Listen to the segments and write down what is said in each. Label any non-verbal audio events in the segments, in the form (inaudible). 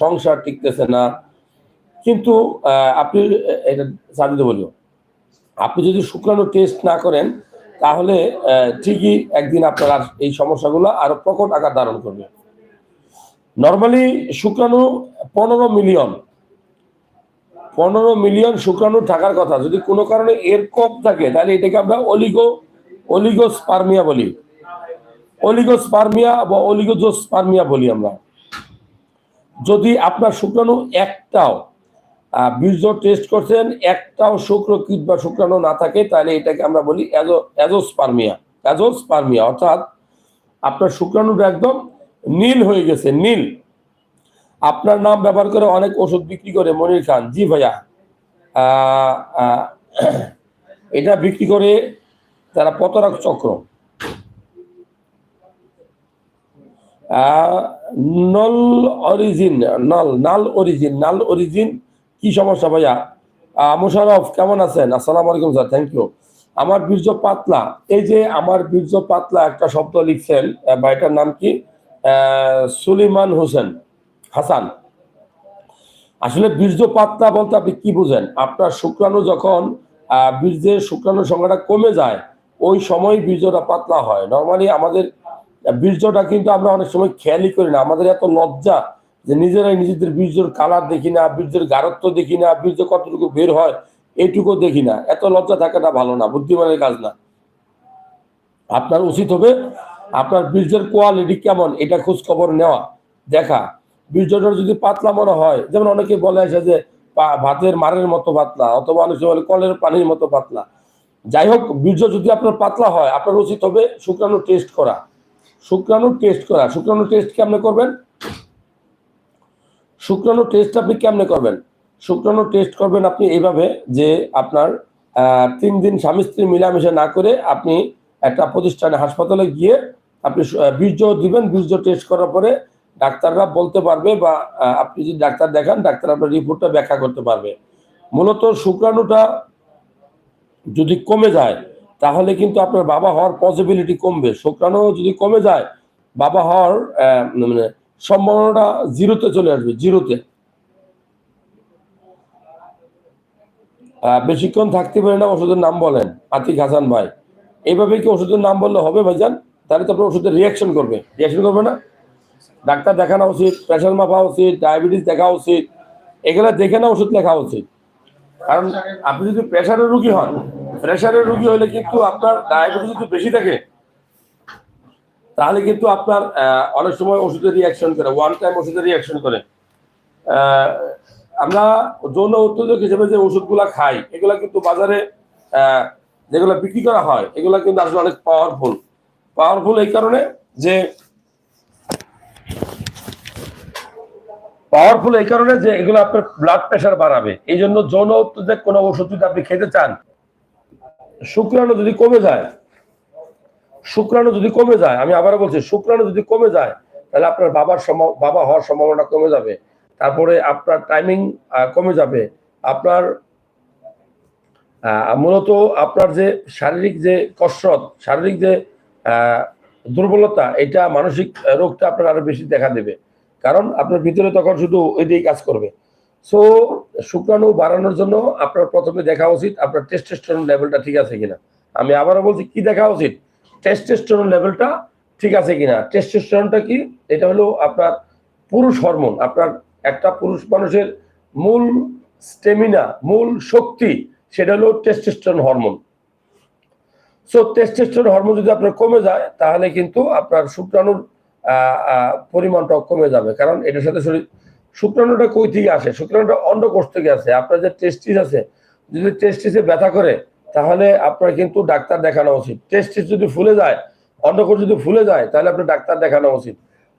সংসার টিকতেছে না। কিন্তু আপনি এটা সাদিতে বলিও আপনি যদি শুক্রাণু টেস্ট না করেন, তাহলে ঠিকই একদিন আপনার এই সমস্যাগুলো আরও প্রকট আকার ধারণ করবে। নর্মালি শুক্রাণু পনেরো মিলিয়ন পনেরো মিলিয়ন শুক্রাণু থাকার কথা। যদি কোনো কারণে এর কম থাকে, তাহলে এটাকে আমরা অলিগো অলিগোস্পার্মিয়া বলি। অলিগোস্পার্মিয়া বা অলিগোজোস্পার্মিয়া বলি আমরা। যদি আপনার শুক্রাণু একটাও বীর্য টেস্ট করছেন, একটাও শুক্রকীট বা শুক্রাণু না থাকে, তাহলে এটাকে আমরা বলি অ্যাজো, অ্যাজোস্পার্মিয়া অ্যাজোস্পার্মিয়া। অর্থাৎ আপনার শুক্রাণুটা একদম নীল হয়ে গেছে, নীল। আপনার নাম ব্যবহার করে অনেক ওষুধ বিক্রি করে মনির খান। জি ভাইয়া। (clears throat) এটা বিক্রি করে তারা পতরাক চক্র। নল অরিজিন, নল, নাল অরিজিন নাল অরিজিন, কি সমস্যা ভাইয়া? মোশারফ, কেমন আছেন? আসসালামু আলাইকুম স্যার থ্যাংক ইউ আমার বীর্য পাতলা, এই যে আমার বীর্য পাতলা একটা শব্দ লিখছেন এটার নাম কি? সুলিমান হোসেন, হাসান। আসলে বীর্য পাতলা বলতে আপনি কি বুঝেন? আপনার শুক্রাণু যখন বীর্যের শুক্রাণু সংখ্যাটা কমে যায়, ওই সময় বীর্যটা পাতলা হয়। নর্মালি আমাদের বীর্যটা কিন্তু আমরা অনেক সময় খেয়ালই করি না। আমাদের এত লজ্জা যে নিজেরাই নিজেদের বীর্যের কালার দেখি না, বীর্যের গারত্ব দেখি না, বীর্য কতটুকু বের হয় এইটুকু দেখি না। এত লজ্জা থাকাটা ভালো না, বুদ্ধিমানের কাজ না। আপনার উচিত হবে আপনার বীর্যের কোয়ালিটি কেমন, এটা খোঁজ খবর নেওয়া। দেখা, বীর্যটা যদি পাতলা মনে হয়, যেমন অনেকে বলে আসে যে ভাতের মারের মতো পাতলা, অথবা অনেকে বলে কলের পানির মতো পাতলা। যাই হোক, বীর্য যদি আপনার পাতলা হয়, আপনার উচিত হবে শুক্রাণু টেস্ট করা। শুক্রাণু টেস্ট করা। শুক্রাণু টেস্ট কেমনে করবেন? শুক্রাণু টেস্ট আপনি কেমনে করবেন? শুক্রাণু টেস্ট করবেন আপনি এইভাবে যে আপনার তিন দিন স্বামী স্ত্রী মিলামিশা না করে আপনি একটা প্রতিষ্ঠানে হাসপাতালে গিয়ে আপনি বীর্য দিবেন। বীর্য টেস্ট করার পরে ডাক্তাররা বলতে পারবে বা আপনি যদি ডাক্তার দেখান, ডাক্তার আপনার রিপোর্টটা ব্যাখ্যা করতে পারবে। মূলত শুক্রাণুটা যদি কমে যায় তাহলে কিন্তু আপনার বাবা হওয়ার পসিবিলিটি কমবে। শুক্রাণু যদি কমে যায়, বাবা হওয়ার মানে সম্ভাবনাটা জিরোতে চলে আসবে জিরোতে বেশিক্ষণ থাকতে পারে না, ওষুধের নাম বলেন, আতিক হাসান ভাই। এইভাবে কি ওষুধের নাম বললে হবে ভাইজান? তাহলে তো আপনার ওষুধের রিয়াকশন করবে। রিয়াকশন করবে না? ডাক্তার দেখানো উচিত প্রেশার মাপা উচিত ডায়াবেটিস দেখা উচিত, এগুলো দেখে না ওষুধ লেখা উচিত। কারণ আপনি যদি প্রেশারের রুগী হন প্রেশারের রুগী হলে কিন্তু আপনার ডায়াবেটিস যদি বেশি থাকে, তাহলে কিন্তু আপনার অনেক সময় ওষুধের রিয়াকশন করে ওয়ান টাইম ওষুধের রিয়াকশন করে। আমরা যৌন উত্তেজক হিসেবে যে ওষুধগুলা খাই, এগুলা কিন্তু বাজারে যেগুলো বিক্রি করা হয়, এগুলো কিন্তু আসলে অনেক পাওয়ারফুল পাওয়ারফুল এই কারণে যে পাওয়ারফুল এই কারণে যে এগুলো আপনার ব্লাড প্রেশার বাড়াবে। এই জন্য যৌন উত্তেজক কোনো ওষুধ যদি আপনি খেতে চান শুক্রাণু যদি কমে যায়, শুক্রাণু যদি কমে যায়, আমি আবারও বলছি, শুক্রাণু যদি কমে যায়, তাহলে আপনার বাবার বাবা হওয়ার সম্ভাবনা কমে যাবে। তারপরে আপনার টাইমিং কমে যাবে। আপনার মূলত আপনার যে শারীরিক যে কসরত, শারীরিক যে দুর্বলতা, এটা মানসিক রোগটা আপনার আরও বেশি দেখা দেবে। কারণ আপনার ভিতরে তখন শুধু ওইটাই কাজ করবে। সো শুক্রাণু বাড়ানোর জন্য আপনার প্রথমে দেখা উচিত আপনার টেস্টোস্টেরন লেভেলটা ঠিক আছে কিনা। আমি আবারও বলছি, কি দেখা উচিত? টেস্টোস্টেরন লেভেলটা ঠিক আছে কিনা? টেস্টোস্টেরনটা কি? এটা হলো আপনার পুরুষ হরমোন আপনার একটা পুরুষ মানুষের মূল স্টেমিনা মূল শক্তি, সেটা হলো testosterone hormone so testosterone hormone যদি আপনার কমে যায়, তাহলে কিন্তু আপনার শুক্রাণুর পরিমাণটাও কমে যাবে। কারণ এটার সাথে শরীর শুক্রাণুটা কই থেকে আসে? শুক্রাণুটা অন্ডকোষ থেকে আসে। আপনার যে টেস্টিস আছে, যদি টেস্টিসে ব্যথা করে, তাহলে আপনার কিন্তু ডাক্তার দেখানো উচিত। টেস্টিস যদি ফুলে যায় অন্ডকোষ যদি ফুলে যায়, তাহলে আপনার ডাক্তার দেখানো উচিত।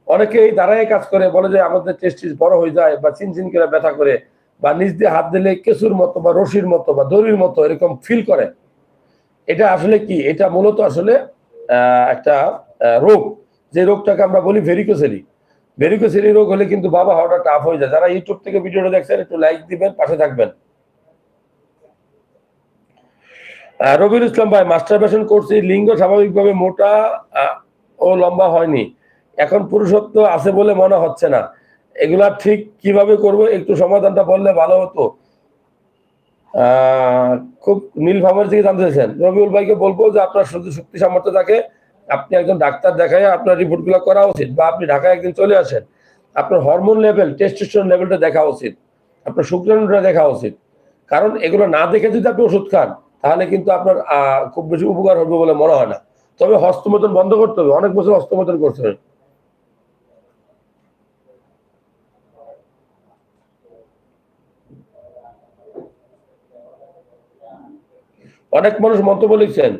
অনেকে এই দ্বারাই কাজ করে, বলে যে আমাদের টেস্টিস বড় হয়ে যায় বা চিনচিন করে ব্যথা করে, বা নিচ দিয়ে হাত দিলে কেঁচুর মতো বা রশির মতো বা দড়ির মতো এরকম ফিল করে। এটা আসলে কি? এটা মূলত আসলে একটা রোগ। যে রোগটাকে আমরা বলি ভেরিকোসেলি ভেরিকোসেলি রোগ হলে কিন্তু বাবা হওয়াটা টাফ হয়ে যায়। যারা ইউটিউব থেকে ভিডিওটা দেখছেন, একটু লাইক দিবেন, পাশে থাকবেন। রবিউল ইসলাম ভাই মাস্টারবেশন করছি, লিঙ্গ স্বাভাবিকভাবে মোটা ও লম্বা হয়নি। এখন পুরুষত্ব আছে বলে মনে হচ্ছে না। এগুলা ঠিক কীভাবে করব, একটু সমাধানটা বললে ভালো হতো। খুব নীল ভাবের দিকে জানতে চাইছেন। রবিউল ভাইকে বলব যে আপনার শুধু শক্তি সামর্থ্য থাকে আপনি একজন ডাক্তার দেখায় আপনার রিপোর্টগুলো করা উচিত বা আপনি ঢাকায় একদিন চলে আসেন, আপনার হরমোন লেভেল টেস্টোস্টেরন লেভেলটা দেখা উচিত, আপনার শুক্রাণুটা দেখা উচিত। কারণ এগুলো না দেখে যদি আপনি ওষুধ খান, তাহলে কিন্তু আপনার খুব বেশি উপকার হবে বলে মনে হয় না। তবে হস্তমোদন বন্ধ করতে হবে, অনেক বছর হস্তমোদন করতে হবে। অনেক মানুষ মন্তব্য লিখছেন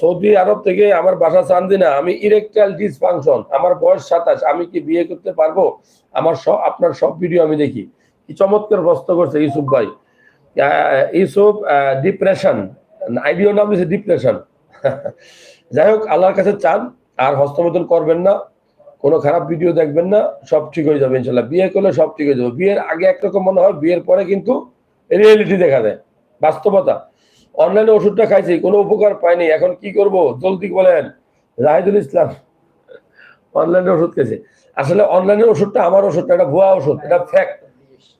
সৌদি আরব থেকে আমার বাসা চান্দিনা আমি ইরেকটাইল ডিসফাংশন আমার বয়স সাতাশ, আমি কি বিয়ে করতে পারব? আমার সব আপনার সব ভিডিও আমি দেখি। কি চমৎকার প্রশ্ন করছে ইউসুফ ভাই। ইউসুফ ডিপ্রেশন আইডিও নাম দিয়েছে ডিপ্রেশন (laughs) যাই হোক, আল্লাহর কাছে চান, আর হস্তমোদন করবেন না, কোনো খারাপ ভিডিও দেখবেন না, সব ঠিক হয়ে যাবে ইনশাল্লাহ। বিয়ে করলে সব ঠিক হয়ে যাবে। বিয়ের আগে একরকম মনে হয়, বিয়ের পরে কিন্তু রিয়েলিটি দেখা দেয়। বাস্তবতা। অনলাইনে ওষুধটা খাইছি, কোনো উপকার পাইনি। এখন কি করব? জলদি বলেন। জাহিদুল ইসলাম অনলাইনে ওষুধ খেয়েছে। আসলে অনলাইনের ওষুধটা আমার ওষুধটা এটা ভুয়া ওষুধ, এটা ফ্যাক্ট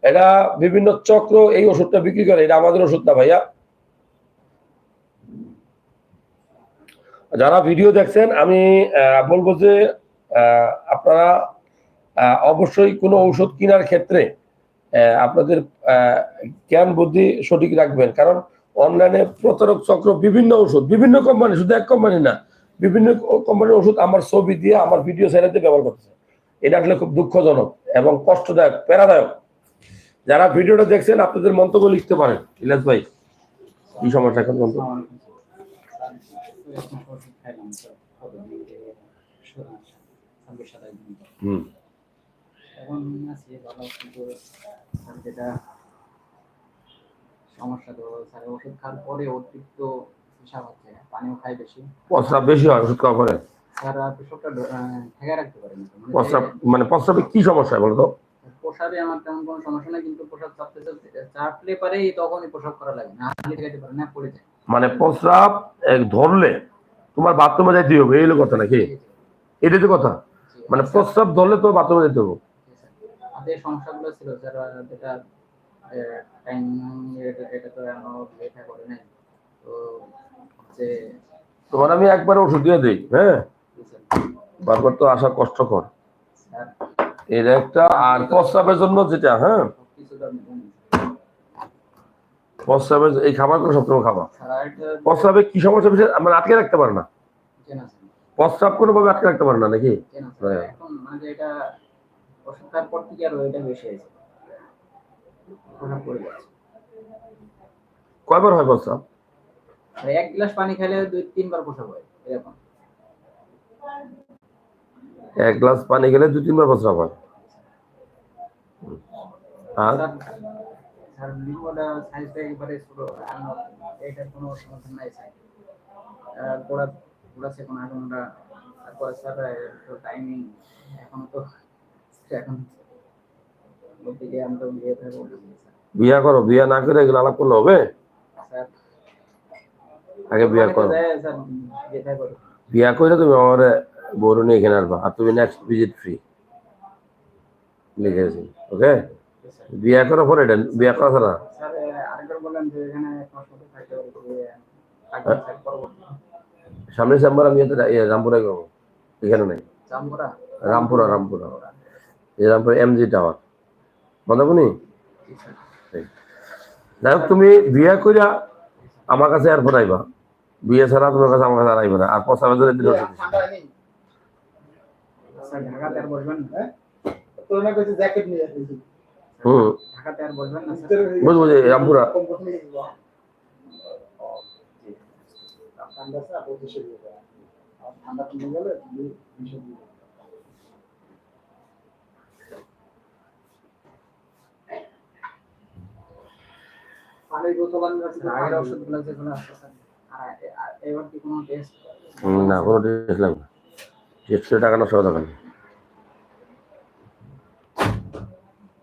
এটা বিভিন্ন চক্র এই ওষুধটা বিক্রি করে, এটা আমাদের ওষুধ না ভাইয়া। যারা ভিডিও দেখছেন, আমি বলব যে আপনারা অবশ্যই কোনো ঔষধ কেনার ক্ষেত্রে আপনাদের জ্ঞান বুদ্ধি সঠিক রাখবেন। কারণ অনলাইনে প্রতারক চক্র বিভিন্ন ওষুধ বিভিন্ন কোম্পানি শুধু এক কোম্পানি না বিভিন্ন কোম্পানির ওষুধ আমার ছবি দিয়ে আমার ভিডিও সাইডে ব্যবহার করতেছে। এটা আসলে খুব দুঃখজনক এবং কষ্টদায়ক প্যারাদায়ক যারা ভিডিওটা দেখছেন আপনাদের মন্তব্য লিখতে পারেন। ইলাস ভাই কি সমস্যা এখন মন্তব্য হুম। এখন আছি ভালো যেটা সমস্যা তো স্যার। ওষুধ খাওয়ার পরে অতিরিক্ত পেশাব হচ্ছে পানিও খাই বেশি। প্রস্রাব বেশি হয় ওষুধ খাওয়া পরে? স্যার পেশাবটা ঠেকে রাখতে পারেন মানে প্রস্রাব মানে প্রস্রাবে কি সমস্যা হয় বলতো প্রসাবে আমার তেমন কোনো সমস্যা নেই কিন্তু প্রসাব চাপতে চাপতে চাপলে পারেই তখনই প্রসাব করা লাগে না হাতে খাইতে পারে না পড়ে যায়। মানে প্রস্রাব এক ধরলে তোমার বাথরুমে যাইতে হবে এই হলো কথা নাকি? এটাই তো কথা। মানে প্রস্রাব ধরলে তো বাথরুমে যেতে হবে। স্যার। সমস্যাগুলো ছিল স্যার যেটা টাইম এটা তো লেখা করে নাই। তো হচ্ছে তোমার আমি একবার ওষুধ দিয়ে দিই হ্যাঁ? বারবার তো আসা কষ্টকর। এর একটা আর প্রস্রাবের জন্য যেটা হ্যাঁ। প্রস্রাবের এই খাবারগুলো সবসময় আরেকটা প্রস্রাবে কি সমস্যা বেশি আমরা আটকে রাখতে পারে না। চেনা স্যার? প্রস্রাব কোনোভাবে আটকে রাখতে পারে না নাকি। এখন মানে এটা ওষুধ খাওয়ার পর থেকে আরও এটা বেশি যাচ্ছে কয়বার হয় প্রস্রাব আর এক গ্লাস পানি খেলে দুই তিনবার প্রসাব হয় এরকম। এক গ্লাস পানি গেলে দু তিনবার প্রস্রাব হয়? আর? স্যার স্যার লিঙ্গটা সাইজটা একবারে ছোট এটার কোনো সমাধান নাই স্যার। তারপরে স্যার টাইমিং এখনও তো এখন বিয়ে করো বিয়া না করে এগুলো আলাপ করলে হবে? আগে বিয়া করো। বিয়ে করে তুমি আমার বড় নিয়ে এখানে আসবা আর তুমি নেক্সট ভিজিট ফ্রি লিখেছি ওকে? বিয়া করার পরে এটা বিয়া করা ছাড়া। স্যার আরেকবার বললেন যে এখানে এক মাস মতো থাকতে হবে যে থাকবেন স্যার পরবর্তী সামনের চেম্বার আমি রামপুরে করব। এখানে নাই। রামপুরা রামপুরা। রামপুরা এমজি টাওয়ার বন্ধবনি যাই হোক তুমি বিয়া কইরা আমার কাছে আর ফোটাইবা বিয়ে ছাড়া তোমার কাছে আমার কাছে আর আইবে না। আর দিন হুম। বুঝব যে রামপুরা। ঠান্ডা দিয়ে ঠান্ডা গেলে তুমি দেশে দিয়ে দেবে। পানির বোতল আমি রাখছি স্যার, আগের ওষুধগুলো যেগুলো আছে স্যার আর এ- আর এবার কি কোনো টেস্ট হুম, না কোনো টেস্ট লাগবে না। টাকা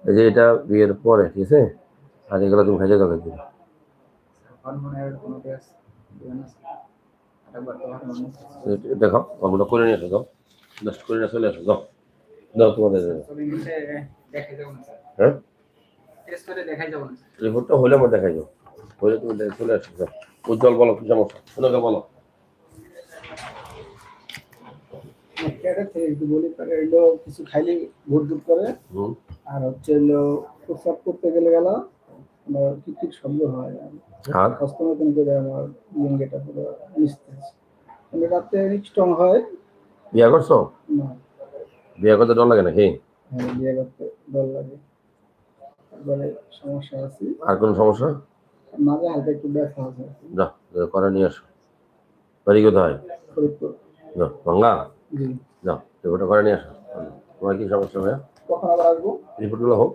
এই যে এটা বিয়ের পরে ঠিক আছে? আর এগুলো তুমি দিবে। দেখো ওগুলো করে নিয়ে এসো যাও। জাস্ট করে নিয়ে চলে আসো যাও। দাও তোমাদের হ্যাঁ? রিপোর্টটা হলে আমার দেখাই যাও হলে তুমি চলে আসো উজ্জ্বল বলো কি সমস্যা? বলো। ক্যাডার থেকে একটু বলি তাহলে এগুলো কিছু খাইলে ভোট ভোট করে। আর হচ্ছে প্রস্রাব করতে গেলে গেল আমার কিচির শব্দ হয়? আর? হস্তমতন করে আমার লিঙ্গেটা পুরো নিস্তেজ। মানে রাতে স্ট্রং হয়। বিয়া করছ? না। বিয়া করতে ডর লাগে নাকি? হ্যাঁ বিয়ে করতে ডর লাগে। তারপরে সমস্যা আছে। আর কোনো সমস্যা? মাঝে হালকা একটু ব্যথা আছে। যাও যাও, করে নিয়ে আসো। বাড়ি কোথায়? গঙ্গা? জি। যাও রিপোর্টটা করে নিয়ে আসো। তোমার কি সমস্যা ভাইয়া? কখন আবার আসব? রিপোর্টগুলো হোক।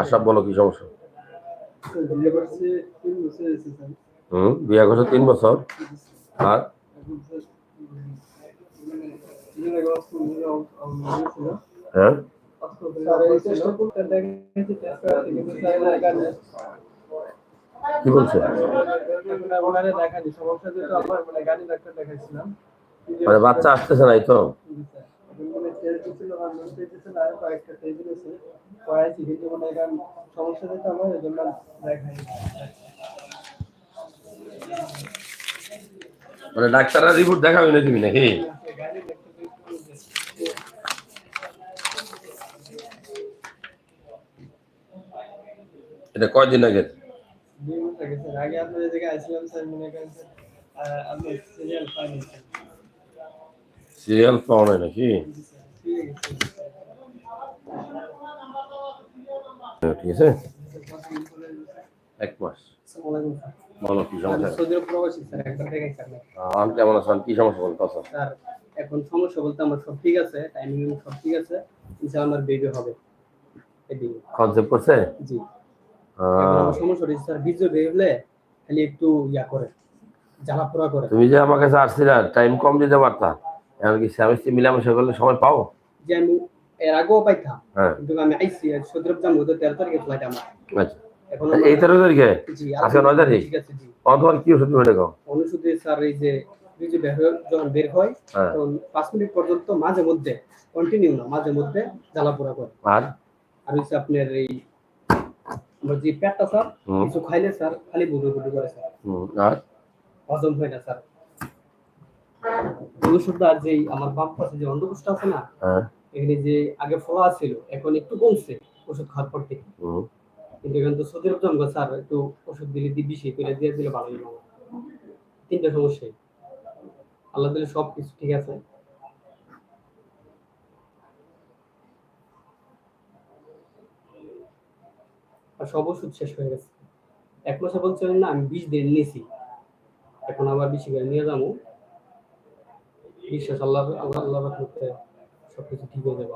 আশরাফ বলো কি সমস্যা? হুম বিয়া করছ তিন বছর? আর? ছিল হ্যাঁ? কি বলছে মানে বাচ্চা আসতেছে নাই তো। মানে ডাক্তাররা রিপোর্ট দেখাবে না তুমি নাকি? এটা কয়দিন আগে? দুই মাস আগে স্যার আগে আপনাদের জায়গায় আসলাম স্যার মনে করেন স্যার আপনি সিরিয়াল পাওয়া নাই নাকি? ঠিক আছে। এক মাস। বলো কি সমস্যা? আম কেমন আছেন? কি সমস্যা বলতো কথা স্যার এখন সমস্যা বলতে আমার সব ঠিক আছে টাইমিং সব ঠিক আছে। আমার বেবি হবে। কনসেপ্ট করছে? জি। সমস্যা স্যার বীর্য বের খালি একটু ইয়া করে জ্বালা পোড়া করে। তুমি যে আমার কাছে আসছিলা টাইম কম দিতে পারতা। স্বামী মিলামেশা করলে সময় পাও? যে আমি এর আগেও পাইতাম হ্যাঁ। কিন্তু আমি আইসি সৌদি আরব যাব তো তেরো তারিখে ফ্লাইট আমার। আচ্ছা। এখন এই তেরো তারিখে? আজকে নয় তারিখ? ঠিক আছে জি। অথবা কি ওষুধ স্যার এই যে বীর্য বের হয়ে যখন বের হয় হ্যাঁ। তখন পাঁচ মিনিট পর্যন্ত মাঝে মধ্যে কন্টিনিউ না মাঝে মধ্যে জ্বালা পোড়া করে। আর? আর হচ্ছে আপনার এই যে পেটটা স্যার কিছু খাইলে স্যার খালি বুদু বুদু করে স্যার। আর? হজম হয় না স্যার। যেই আমার বাপ পাশে যে অন্ধকোষ্ঠ আছে না হ্যাঁ। এখানে যে আগে ফলা ছিল এখন একটু কমছে ওষুধ খাওয়ার পর থেকে। কিন্তু এখানে তো সৌদি আরব জমগো স্যার একটু ওষুধ দিলে দি বেশি করে দিয়ে দিলে ভালো তিনটা সমস্যাই আল্লাহ দিলে সব কিছু ঠিক আছে। আর সব ওষুধ শেষ হয়ে গেছে। এক মাসে বলছিলেন না আমি বিষ দিন নিয়েছি। এখন আবার বেশি করে নিয়ে যাব। বিশ্বাস আল্লাহ আল্লাহ আল্লাহ করতে সব কিছু ঠিক হয়ে যাবে।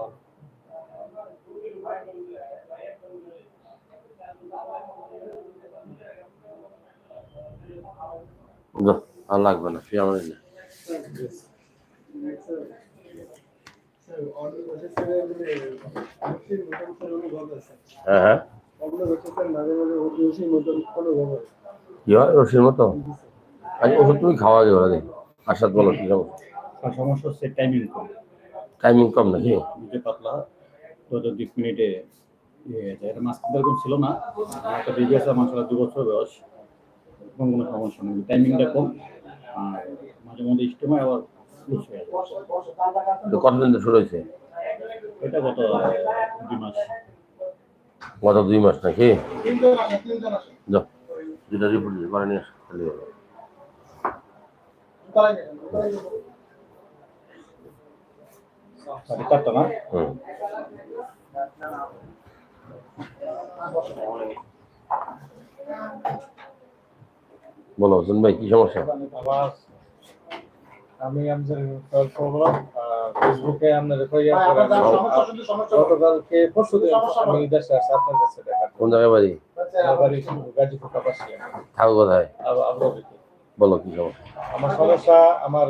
আর লাগবে না না হ্যাঁ হ্যাঁ। কি হয় রসির মতো? ওষুধ তুমি খাওয়া ওরা দেখি। আশাদ বলো কি সমস্যা আর সমস্যা হচ্ছে টাইমিং কম। টাইমিং কম নাকি? পাতলা তো তো বিশ মিনিটে ইয়ে এটা এরকম ছিল না। একটা বেবি আছে আমার দু বছর বয়স। এবং কোনো সমস্যা নেই। টাইমিংটা কম। আর মাঝে মধ্যে ইস্টেমায় আবার লুজ হয়ে যায়। কতদিন শুরু হয়েছে? এটা গত দুই মাস। গত দুই মাস নাকি? দুটা রিপোর্ট করে নিয়ে আসো তাহলে হবে। সাড়ে চারটা না হুম। বলো হোসেন ভাই কি সমস্যা? আমি ফেসবুকে আপনার কইয়া গতকালকে পরশু দিন আমি দেশে আসছি আপনার কাছে দেখা কোন জায়গায় বাড়ি? বাড়ি গাজীপুর কাপাসিয়া। থাকো কোথায়? বলো কি সমস্যা আমার সমস্যা আমার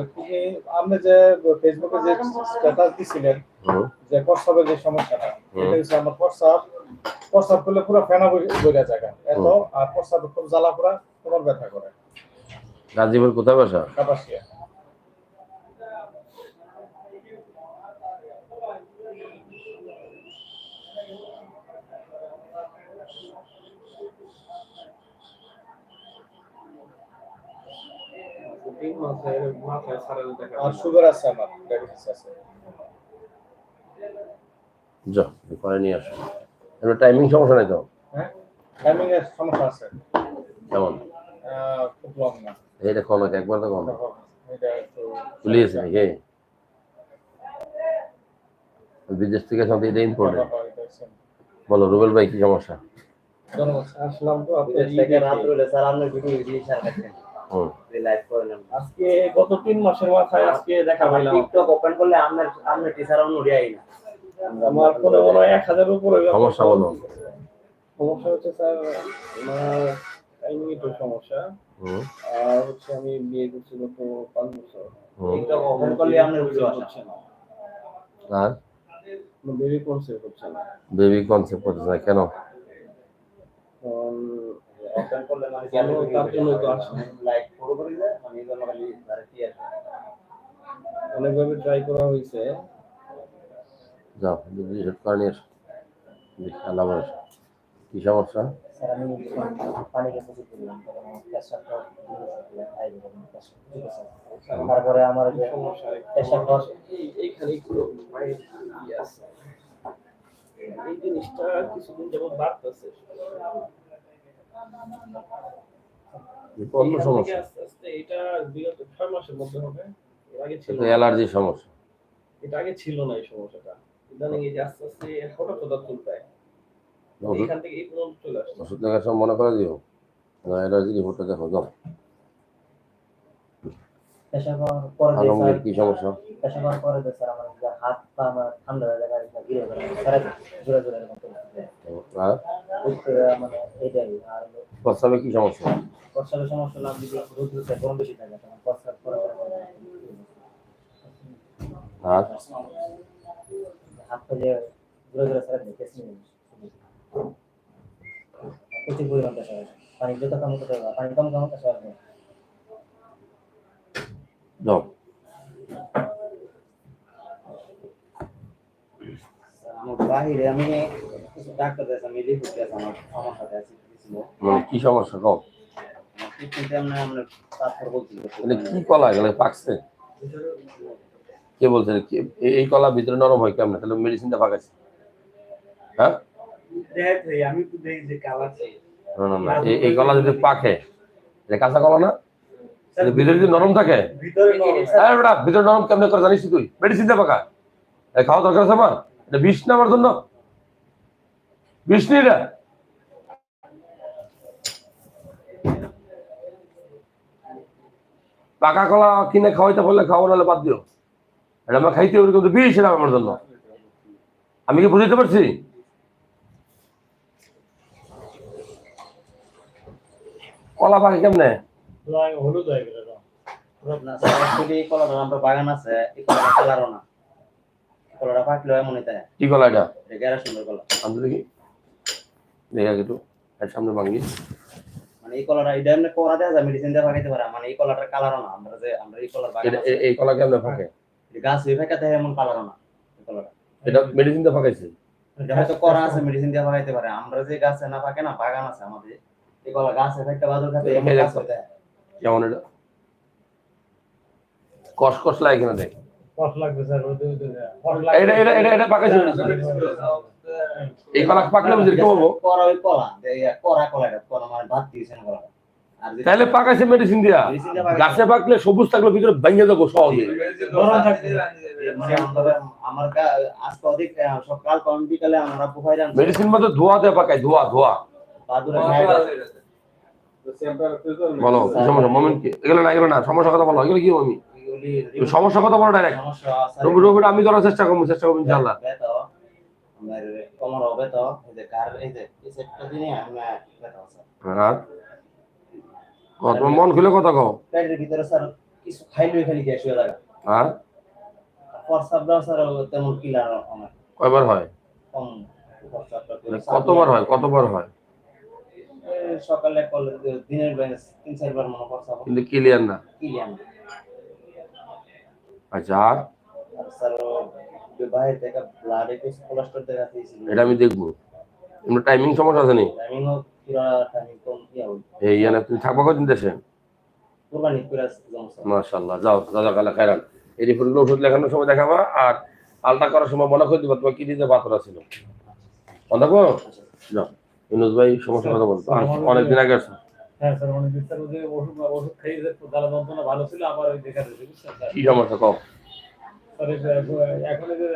আপনি যে ফেসবুকে যে স্ট্যাটাস দিছিলেন যে প্রস্রাবের যে সমস্যাটা এটা হচ্ছে আমার প্রস্রাব। প্রস্রাব করলে পুরো ফেনা বইরা জায়গা। এত আর প্রস্রাব খুব জ্বালা পোড়া তোমার ব্যথা করে। গাজীপুর কোথায় বাসা? কাপাসিয়া। তিন মাসের মাথায় সারালে দেখা আর সুগার আছে আমার ডায়াবেটিস আছে। যা পরে নিয়ে আসো। এবার টাইমিং সমস্যা নাই তো? হ্যাঁ? টাইমিং এর সমস্যা আছে। কেমন? খুব লং না। এইটা কোন একবার তো কোন তখন এটা একটু পুলিশ নাকি? বিদেশ থেকে সব এটা ইম্পর্টেন্ট হয়, বলো রুবেল ভাই কি সমস্যা? আসলাম তো রাত হলে স্যার আপনার ভিডিও দিয়ে স্যার লাইভ আজকে গত তিন মাসের মাথায় আজকে দেখা পাইলাম। টিকটক ওপেন করলে আপনার আপনার টিচার অন্য উড়িয়াই না। আমার ফোনে মনে হয় এক হাজার উপরে সমস্যা বলো। সমস্যা হচ্ছে স্যার আমার টাইমিং একটু সমস্যা। হুম। আর হচ্ছে আমি বিয়ে করছি গত পাঁচ বছর। টিকটক ওপেন করলে আপনার ভিডিও আসে না। আর? বেবি কনসেপ্ট হচ্ছে না। বেবি কনসেপ্ট করতেছে না কেন? ওপেন করলে মানে কেন তার জন্য তো আসে। লাইক পুরো করে দেয় আমি জন্য খালি ধরে কি অনেকভাবে ট্রাই করা হয়েছে। যাও যদি সেট করে নিয়ে দেখি আল্লাহ ভরসা। কি সমস্যা? স্যার আমি পানি তারপরে আমার যে সমস্যা পেশাব এই- এইখানে একটু মায়ের ইয়ে এই জিনিসটা কিছুদিন যাবত বাড়তেছে। অন্য সমস্যা? আস্তে আস্তে এটা বিগত ছয় মাসের মধ্যে হবে। আগে ছিল এটা সমস্যা। এটা আগে ছিল না এই সমস্যাটা। ইদানিং এই যে আস্তে আস্তে হঠাৎ হঠাৎ চলতে এখান থেকে এই পর্যন্ত চলে আসছে। ওষুধ দেখার সময় মনে করে দিও না অ্যালার্জি রিপোর্টটা দেখো যাও। কি সমস্যা? হাত পা আমার ঠান্ডা হয়ে যায় গাড়িটা ঘিরে এরকম করতেছে। আর? মানে এইটাই আর প্রস্রাবে কি সমস্যা? প্রস্রাবের সমস্যা হলো আমি যদি রোদ রোদে গরম বেশি থাকে তখন প্রস্রাব করে আর হাত পা যে ঘুরে ঘুরে স্যার দেখে প্রচুর পরিমাণ পেশাব হয়। পানি যত কম হতে পারবে পানি কম কম পেশাব হবে যাও। বাহিরে আমি ডাক্তার দেখাচ্ছি আমি রিপোর্ট আমার সমস্যাটা আছে ছিল মানে কি সমস্যা কম কিন্তু আমরা আমরা পাথর বলছিল মানে কি কলা এগুলো পাকছে? কে বলছে এই কলা ভিতরে নরম হয় কেমন? তাহলে মেডিসিনটা পাকাইছে। হ্যাঁ? আমি তো দেখি যে কালার না না না এই- এই কলা যদি পাকে এটা কাঁচা কলা না? ভিতরে যদি নরম থাকে? ভিতরে নরম কেমনে করে জানিস তুই? মেডিসিন পাকা। খাওয়া দরকার আছে আমার? এটা বিষ না আমার জন্য? বিষ নেই এটা পাকা কলা কিনে খাওয়াইতে বললে খাওয়া নাহলে বাদ দিও। এটা আমার খাইতে হবে কিন্তু বিষ এটা আমার জন্য। আমি কি বুঝতে পারছি? কলা পাখি কেমনে? হলুদ হয়ে গেল বাগান আছে কলাটা কালারও না। এই পাকলে এমন এটা কি কলা এটা? সুন্দর কলা। আমি দেখি একটু এর সামনে ভাঙ্গি। মানে এই কলাটা এটা এমনি করা যায় মেডিসিন দিয়ে পারে। মানে এই কলাটার কালারও না আমরা যে আমরা এই কলার এ- এই কলা কেমনে ফাঁকে। গাছ হয়ে ফাঁকাতে এমন কালারও না এই কলাটা এটা মেডিসিন দিয়ে এটা হয়তো করা আছে মেডিসিন দিয়ে পাকাইতে পারে। আমরা যে গাছে না পাকে না বাগান আছে আমাদের। এই কলা গাছে ফাঁকতে বাদুর খাতে এমন গাছ দেখো। হয়ে যায়। কেমন এটা? কষ কষ লাগে কিনা দেখ। কষ্ট লাগবে স্যার রোদে এটা এটা এটা এটা পাকাইছে এই কলা পাকলে বুঝলি কি বলব? করা ওই কলা যে করা কলা এটা কলা মানে ভাত দিয়েছে না কলা তাহলে পাকাইছে মেডিসিন দিয়া। মেডিসিন গাছে পাকলে সবুজ থাকলে ভিতরে ভেঙে যাব সহজে। থাকবে মানে আমরা আমার আজকে অধিক সকাল কম বিকালে আমরা বুহাই মেডিসিন মধ্যে ধোয়া দিয়ে পাকায় ধোয়া ধোয়া বলো সমস্যা মোমেন্ট কি? এগুলো না এগুলো না সমস্যা কথা বলো এগুলো কি আমি সমস্যা কথা বলো ডাইরেক্ট রবি রবি আমি ধরার চেষ্টা করব চেষ্টা করব ইনশাল্লাহ বেতো কোমর হবে তো এই যে কার এই যে এই সেটটা দিনে আমি বেতো স্যার আর ক, মন খুলে কথা কও পেটের ভিতরে স্যার কিছু খাইলে খালি গ্যাস হয়ে লাগে আর প্রস্রাবটাও স্যার তেমন কিলার আমার কয়বার কম কতবার হয় কতবার হয় সকালে দিনের বেলা তিন চারবার মনে করছে কিন্তু ক্লিয়ার না ক্লিয়ার আচ্ছা আর আর স্যার বাইরে থেকে ব্লাড একটু কোলেস্ট্রল দেখা দিয়েছিল। এটা আমি দেখব। এমনি টাইমিং সমস্যা আছে নি? টাইমিংও পুরা টাইমিং কম কি হবে এই ইয়ানে তুমি থাকবা দেশে? কুরবানি করে মাশাল্লাহ যাও খাইরান এই রিপোর্টগুলো ওষুধ লেখানোর সময় দেখাবা আর আলতা করার সময় মনে করে দিবা তোমার কিডনিতে পাথর ছিল যাও ইনুস ভাই সমস্যা কথা বলতো অনেকদিন আগে আসো। হ্যাঁ স্যার অনেক দিন স্যার ওষুধ ওষুধ খাইয়ে যে জ্বালা যন্ত্রণা ভালো ছিল আবার ওই দেখা দিয়েছে কি সমস্যা কম যে এখন যে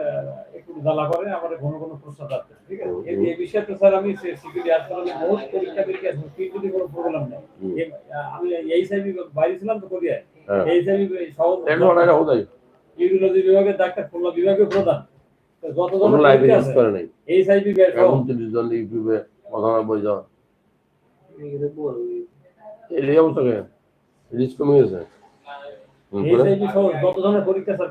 একটু জ্বালা করে আমার ঘন ঘন প্রশ্ন ঠিক আছে? এই- বিষয়ে তো স্যার আমি সিকিউরিটি হাসপাতালে বহুত পরীক্ষা পরীক্ষা কিডনি কোনো প্রবলেম নেই। আমি এই সাইবি বাইরে ছিলাম তো কোরিয়ায় হ্যাঁ। এই সাইবি সহজ অনেক ইউরোলজি বিভাগের ডাক্তার খুলনা বিভাগের প্রধান। তো যত কোনো জন লাইভে পরীক্ষা ইউজ আছে, করে নাই? এই সাইবি বের সহ উনত্রিশ জন ইউটিউবে কথা বই যাও এই অবস্থা রিস্ক কমে গেছে? যত ধরনের পরীক্ষা স্যার